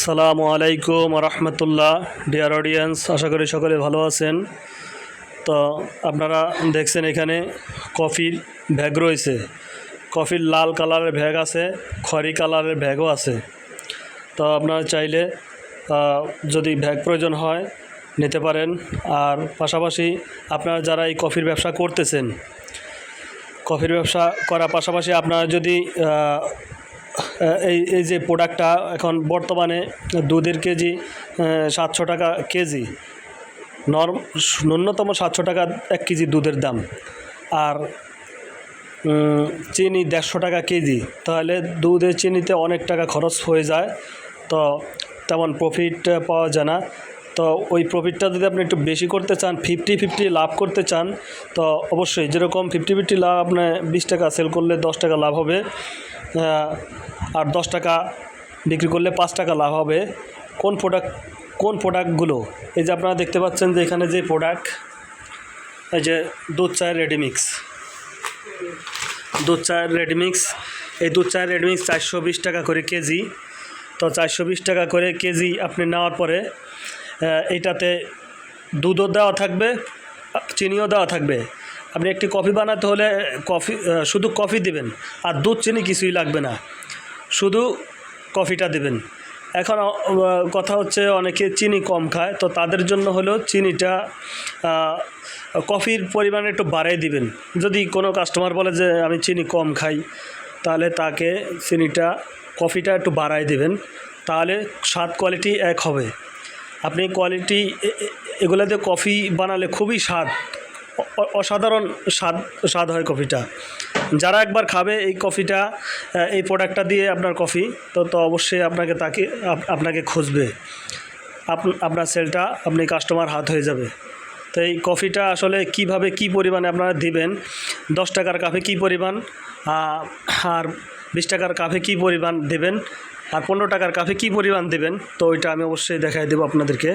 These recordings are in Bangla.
সালামু আলাইকুম রহমতুল্লাহ ডিয়ার অডিয়েন্স আশা করি সকলে ভালো আছেন। তো আপনারা দেখছেন এখানে কফির ব্যাগ রয়েছে। কফির লাল কালারের ব্যাগ আছে খয়রি কালারের ব্যাগও আছে। তো আপনারা চাইলে যদি ব্যাগ প্রয়োজন হয়, নিতে পারেন। আর পাশাপাশি আপনারা যারা এই কফির ব্যবসা করতেছেন, কফির ব্যবসা করার পাশাপাশি আপনারা যদি এই এই যে প্রোডাক্টটা এখন বর্তমানে দুধের কেজি সাতশো টাকা কেজি। নর্ম ন্যূনতম সাতশো টাকা এক কেজি দুধের দাম। আর চিনি দেড়শো টাকা কেজি। তাহলে দুধে চিনিতে অনেক টাকা খরচ হয়ে যায়। তো তেমন প্রফিট পাওয়া যায় না। তো ওই প্রফিটটা যদি আপনি একটু বেশি করতে চান ফিফটি ফিফটি লাভ করতে চান, তো অবশ্যই যেরকম ফিফটি ফিফটি লাভ আপনি বিশ টাকা সেল করলে দশ টাকা লাভ হবে। আর দশ টাকা বিক্রি করলে পাঁচ টাকা লাভ হবে। কোন প্রোডাক্ট কোন প্রোডাক্টগুলো এই যে আপনারা দেখতে পাচ্ছেন যে এখানে যে প্রোডাক্ট এই যে দুধ চায়ের রেডিমিক্স দুধ চায়ের রেডিমিক্স এই দুধ চায়ের রেডিমিক্স চারশো বিশ টাকা করে কেজি। তো চারশো বিশ টাকা করে কেজি আপনি নেওয়ার পরে আহ, এইটাতে দুধও দেওয়া থাকবে চিনিও দেওয়া থাকবে। আপনি একটি কফি বানাতে হলে কফি শুধু কফি দিবেন, আর দুধ, চিনি কিছুই লাগবে না। শুধু কফিটা দেবেন। এখন কথা হচ্ছে অনেকে চিনি কম খায়, তো তাদের জন্য হলেও চিনিটা কফির পরিমাণ একটু বাড়িয়ে দিবেন। যদি কোনো কাস্টমার বলে যে, আমি চিনি কম খাই তাহলে তাকে চিনিটা, কফিটা একটু বাড়ায় দিবেন, তাহলে স্বাদ কোয়ালিটি এক হবে। আপনি কোয়ালিটি এগুলোতে কফি বানালে খুবই স্বাদ। অসাধারণ স্বাদ স্বাদ হয় কফিটা। যারা একবার খাবে এই কফিটা এই প্রোডাক্টটা দিয়ে আপনার কফি, তো তো অবশ্যই আপনাকে তাকে, আপ- আপনাকে খুঁজবে। আপ- আপনার সেলটা আপনি কাস্টমার হাত হয়ে যাবে। তো এই কফিটা আসলে কীভাবে, কি পরিমাণে আপনারা দিবেন, দশ টাকার কাপে কি পরিমাণ আর বিশ টাকার কাপে কি পরিমাণ দেবেন, আর পনেরো টাকার কাপে কি পরিমাণ দেবেন, তো ওইটা আমি অবশ্যই দেখাই দেবো আপনাদেরকে।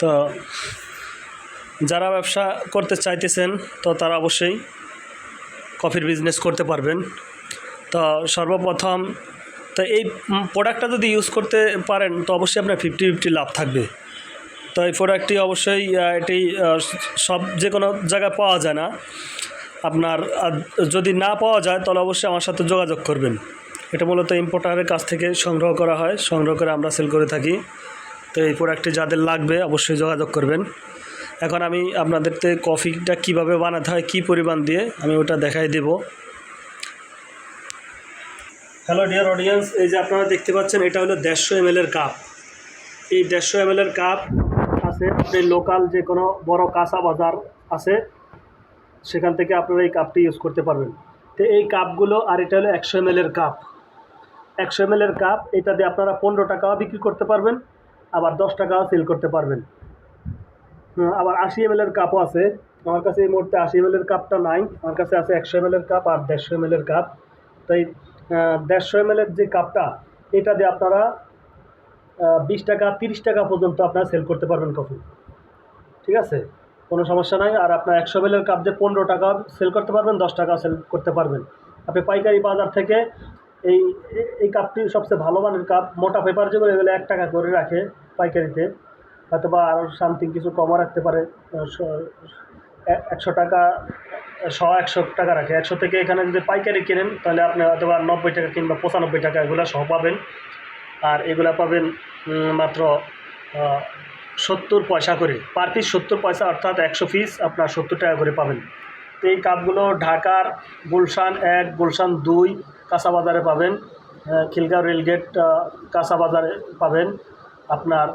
তো যারা ব্যবসা করতে চাইতেছেন, তো তারা অবশ্যই কফির বিজনেস করতে পারবেন। তো সর্বপ্রথম, তো এই প্রোডাক্টটা যদি ইউজ করতে পারেন, তো অবশ্যই আপনার ফিফটি ফিফটি লাভ থাকবে। তো এই প্রোডাক্টটি অবশ্যই এটি সব যে কোনো জায়গায় পাওয়া যায় না। আপনার যদি না পাওয়া যায়, তাহলে অবশ্যই আমার সাথে যোগাযোগ করবেন। এটা মূলত ইম্পোর্টারের কাছ থেকে সংগ্রহ করা হয়। সংগ্রহ করে আমরা সেল করে থাকি। তো এই প্রোডাক্টটি যাদের লাগবে অবশ্যই যোগাযোগ করবেন। এখন আমি আপনাদেরকে কফিটা কীভাবে বানাতে হয়, কী পরিমাণ দিয়ে আমি ওটা দেখাই দেব। হ্যালো ডিয়ার অডিয়েন্স এই যে আপনারা দেখতে পাচ্ছেন, এটা হলো দেড়শো এম কাপ এই দেড়শো এম কাপ আছে, আপনি লোকাল যে কোনো বড় কাঁচা বাজার আছে, সেখান থেকে আপনারা এই কাপটি ইউজ করতে পারবেন। তো এই কাপগুলো আর এটা হলো একশো এম কাপ একশো এম কাপ এটা দিয়ে আপনারা পনেরো টাকাও বিক্রি করতে পারবেন। আবার দশ টাকাও সেল করতে পারবেন। আবার আশি এম এর কাপও আছে। আমার কাছে এই মুহূর্তে আশি এম এর কাপটা নাই। আমার কাছে আছে একশো এম এর কাপ আর দেড়শো এম এর কাপ তাই দেড়শো এম এর যে কাপটা এটা দিয়ে আপনারা বিশ টাকা, তিরিশ টাকা পর্যন্ত আপনারা সেল করতে পারবেন কফি ঠিক আছে? কোনো সমস্যা নাই। আর আপনার একশো এম এর কাপ দিয়ে পনেরো টাকা সেল করতে পারবেন, দশ টাকা সেল করতে পারবেন। আপনি পাইকারি বাজার থেকে এই এই কাপটি সবচেয়ে ভালো মানের কাপ। মোটা পেপার যেগুলো, এগুলো এক টাকা করে রাখে পাইকারিতে। হয়তো বা আরও সামথিং কিছু কমও রাখতে পারে। একশো টাকা শ একশো টাকা রাখে। একশো থেকে এখানে যদি পাইকারি কেনেন, তাহলে আপনি হয়তো বা নব্বই টাকা কিংবা পঁচানব্বই টাকা এগুলো সহ পাবেন। আর এগুলো পাবেন মাত্র সত্তর পয়সা করে। পার পিস সত্তর পয়সা, অর্থাৎ একশো পিস আপনার সত্তর টাকা করে পাবেন। এই কাপগুলো ঢাকার গুলশান এক গুলশান দুই কাঁচা বাজারে পাবেন খিলগাঁও রেলগেট আহ, কাঁচা বাজারে পাবেন আপনার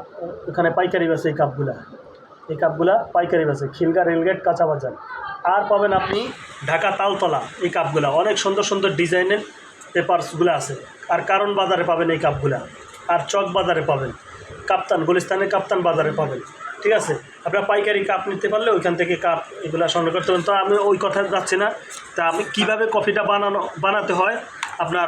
এখানে পাইকারি বেছে এই কাপগুলা। এই কাপগুলা পাইকারি বেছে খিলগা রেলগেট কাঁচা বাজার আর পাবেন আপনি ঢাকা তালতলা এই কাপগুলা। অনেক সুন্দর সুন্দর ডিজাইনের পেপারসগুলো আছে। আর কারণ বাজারে পাবেন এই কাপগুলা। আর চক বাজারে পাবেন। কাপ্তান গুলিস্তানের কাপ্তান বাজারে পাবেন। ঠিক আছে? আপনার পাইকারি কাপ নিতে পারলে ওইখান থেকে কাপ এগুলো সংগ্রহ করতে পারেন। তো আমি ওই কথা যাচ্ছি না। তা আমি কীভাবে কফিটা বানানো বানাতে হয়? আপনার